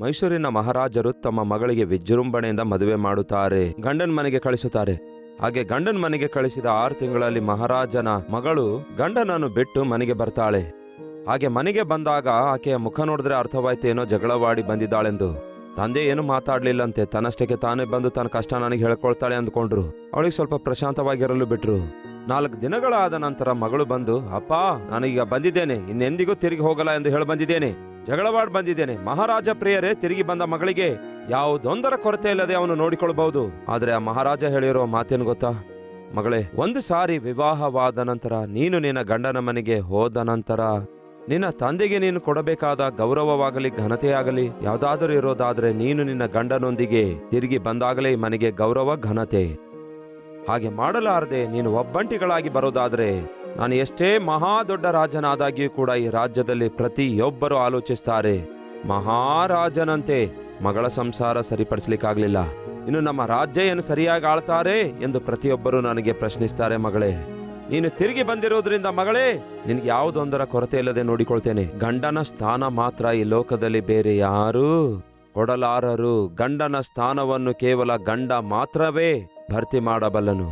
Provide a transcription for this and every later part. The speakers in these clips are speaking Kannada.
ಮೈಸೂರಿನ ಮಹಾರಾಜರು ತಮ್ಮ ಮಗಳಿಗೆ ವಿಜೃಂಭಣೆಯಿಂದ ಮದುವೆ ಮಾಡುತ್ತಾರೆ. ಗಂಡನ ಮನೆಗೆ ಕಳಿಸುತ್ತಾರೆ. ಹಾಗೆ ಗಂಡನ ಮನೆಗೆ ಕಳಿಸಿದ ಆರು ತಿಂಗಳಲ್ಲಿ ಮಹಾರಾಜನ ಮಗಳು ಗಂಡನನ್ನು ಬಿಟ್ಟು ಮನೆಗೆ ಬರ್ತಾಳೆ. ಹಾಗೆ ಮನೆಗೆ ಬಂದಾಗ ಆಕೆಯ ಮುಖ ನೋಡಿದ್ರೆ ಅರ್ಥವಾಯ್ತೇನೋ ಜಗಳವಾಡಿ ಬಂದಿದ್ದಾಳೆಂದು. ತಂದೆ ಏನು ಮಾತಾಡ್ಲಿಲ್ಲಂತೆ, ತನ್ನಷ್ಟಕ್ಕೆ ತಾನೇ ಬಂದು ತನ್ನ ಕಷ್ಟ ನನಗೆ ಹೇಳ್ಕೊಳ್ತಾಳೆ ಅಂದ್ಕೊಂಡ್ರು. ಅವಳಿಗೆ ಸ್ವಲ್ಪ ಪ್ರಶಾಂತವಾಗಿರಲು ಬಿಟ್ರು. ನಾಲ್ಕು ದಿನಗಳಾದ ನಂತರ ಮಗಳು ಬಂದು, ಅಪ್ಪ, ನಾನೀಗ ಬಂದಿದ್ದೇನೆ. ಇನ್ನೆಂದಿಗೂ ತಿರುಗಿ ಹೋಗಲ್ಲ ಎಂದು ಹೇಳಿ ಬಂದಿದ್ದೇನೆ. ಜಗಳವಾಡ್ ಬಂದಿದ್ದೇನೆ. ಮಹಾರಾಜ ಪ್ರಿಯರೇ, ತಿರುಗಿ ಬಂದ ಮಗಳಿಗೆ ಯಾವುದೊಂದರ ಕೊರತೆ ಇಲ್ಲದೆ ಅವನು ನೋಡಿಕೊಳ್ಳಬಹುದು. ಆದ್ರೆ ಆ ಮಹಾರಾಜ ಹೇಳಿರೋ ಮಾತೇನು ಗೊತ್ತಾ? ಮಗಳೇ, ಒಂದು ಸಾರಿ ವಿವಾಹವಾದ ನಂತರ ನೀನು ನಿನ್ನ ಗಂಡನ ಮನೆಗೆ ಹೋದ ನಂತರ ನಿನ್ನ ತಂದೆಗೆ ನೀನು ಕೊಡಬೇಕಾದ ಗೌರವವಾಗಲಿ, ಘನತೆಯಾಗಲಿ ಯಾವುದಾದರೂ ಇರೋದಾದ್ರೆ ನೀನು ನಿನ್ನ ಗಂಡನೊಂದಿಗೆ ತಿರುಗಿ ಬಂದಾಗಲೇ ಮನೆಗೆ ಗೌರವ, ಘನತೆ. ಹಾಗೆ ಮಾಡಲಾರದೆ ನೀನು ಒಬ್ಬಂಟಿಗಳಾಗಿ ಬರೋದಾದರೆ ನಾನು ಎಷ್ಟೇ ಮಹಾ ದೊಡ್ಡ ರಾಜನಾದಾಗಿಯೂ ಕೂಡ ಈ ರಾಜ್ಯದಲ್ಲಿ ಪ್ರತಿಯೊಬ್ಬರು ಆಲೋಚಿಸ್ತಾರೆ. ಮಹಾರಾಜನಂತೆ ಮಗಳ ಸಂಸಾರ ಸರಿಪಡಿಸ್ಲಿಕ್ಕಾಗ್ಲಿಲ್ಲ. ಇನ್ನು ನಮ್ಮ ರಾಜ್ಯ ಏನು ಸರಿಯಾಗಿ ಆಳ್ತಾರೆ ಎಂದು ಪ್ರತಿಯೊಬ್ಬರು ನನಗೆ ಪ್ರಶ್ನಿಸ್ತಾರೆ ಮಗಳೇ. ನೀನು ತಿರುಗಿ ಬಂದಿರೋದ್ರಿಂದ ಮಗಳೇ, ನಿನ್ಗೆ ಯಾವುದೊಂದರ ಕೊರತೆ ಇಲ್ಲದೆ ನೋಡಿಕೊಳ್ತೇನೆ. ಗಂಡನ ಸ್ಥಾನ ಮಾತ್ರ ಈ ಲೋಕದಲ್ಲಿ ಬೇರೆ ಯಾರೂ ಕೊಡಲಾರರು. ಗಂಡನ ಸ್ಥಾನವನ್ನು ಕೇವಲ ಗಂಡ ಮಾತ್ರವೇ. ಭರ್ತಿ ಮಾಡಬಲ್ಲನು.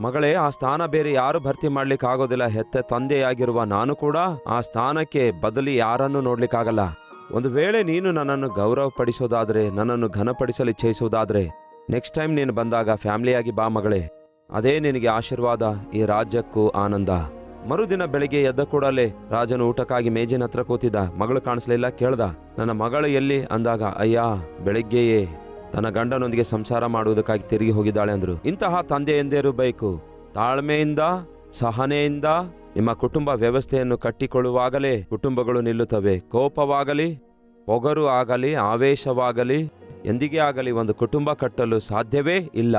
ಮಗಳೇ, ಆ ಸ್ಥಾನ ಬೇರೆ ಯಾರು ಭರ್ತಿ ಮಾಡ್ಲಿಕ್ಕೆ ಆಗೋದಿಲ್ಲ ಹೆತ್ತ ತಂದೆಯಾಗಿರುವ ನಾನು ಕೂಡ ಆ ಸ್ಥಾನಕ್ಕೆ ಬದಲಿ ಯಾರನ್ನು ನೋಡ್ಲಿಕ್ಕಾಗಲ್ಲ. ಒಂದು ವೇಳೆ ನೀನು ನನ್ನನ್ನು ಗೌರವ ಪಡಿಸೋದಾದ್ರೆ ನನ್ನನ್ನು ಘನಪಡಿಸಲು ಇಚ್ಛಿಸೋದಾದ್ರೆ ನೆಕ್ಸ್ಟ್ ಟೈಮ್ ನೀನು ಬಂದಾಗ ಫ್ಯಾಮಿಲಿಯಾಗಿ ಬಾ ಮಗಳೇ. ಅದೇ ನಿನಗೆ ಆಶೀರ್ವಾದ, ಈ ರಾಜ್ಯಕ್ಕೂ ಆನಂದ. ಮರುದಿನ ಬೆಳಿಗ್ಗೆ ಎದ್ದ ಕೂಡಲೇ ರಾಜನು ಊಟಕ್ಕಾಗಿ ಮೇಜಿನ ಹತ್ರ ಕೂತಿದ್ದ. ಮಗಳು ಕಾಣಿಸ್ಲಿಲ್ಲ, ಕೇಳ್ದ. ನನ್ನ ಮಗಳು ಎಲ್ಲಿ? ಅಂದಾಗ, ಅಯ್ಯ, ಬೆಳಿಗ್ಗೆಯೇ. ತನ್ನ ಗಂಡನೊಂದಿಗೆ ಸಂಸಾರ ಮಾಡುವುದಕ್ಕಾಗಿ ತಿರುಗಿ ಹೋಗಿದ್ದಾಳೆ ಅಂದರು. ಇಂತಹ ತಂದೆ ಎಂದೇರು ಬೇಕು? ತಾಳ್ಮೆಯಿಂದ, ಸಹನೆಯಿಂದ, ನಿಮ್ಮ ಕುಟುಂಬ ವ್ಯವಸ್ಥೆಯನ್ನು ಕಟ್ಟಿಕೊಳ್ಳುವಾಗಲೇ ಕುಟುಂಬಗಳು ನಿಲ್ಲುತ್ತವೆ. ಕೋಪವಾಗಲಿ, ಪೊಗರು ಆಗಲಿ, ಆವೇಶವಾಗಲಿ, ಎಂದಿಗೆ ಆಗಲಿ ಒಂದು ಕುಟುಂಬ ಕಟ್ಟಲು ಸಾಧ್ಯವೇ ಇಲ್ಲ.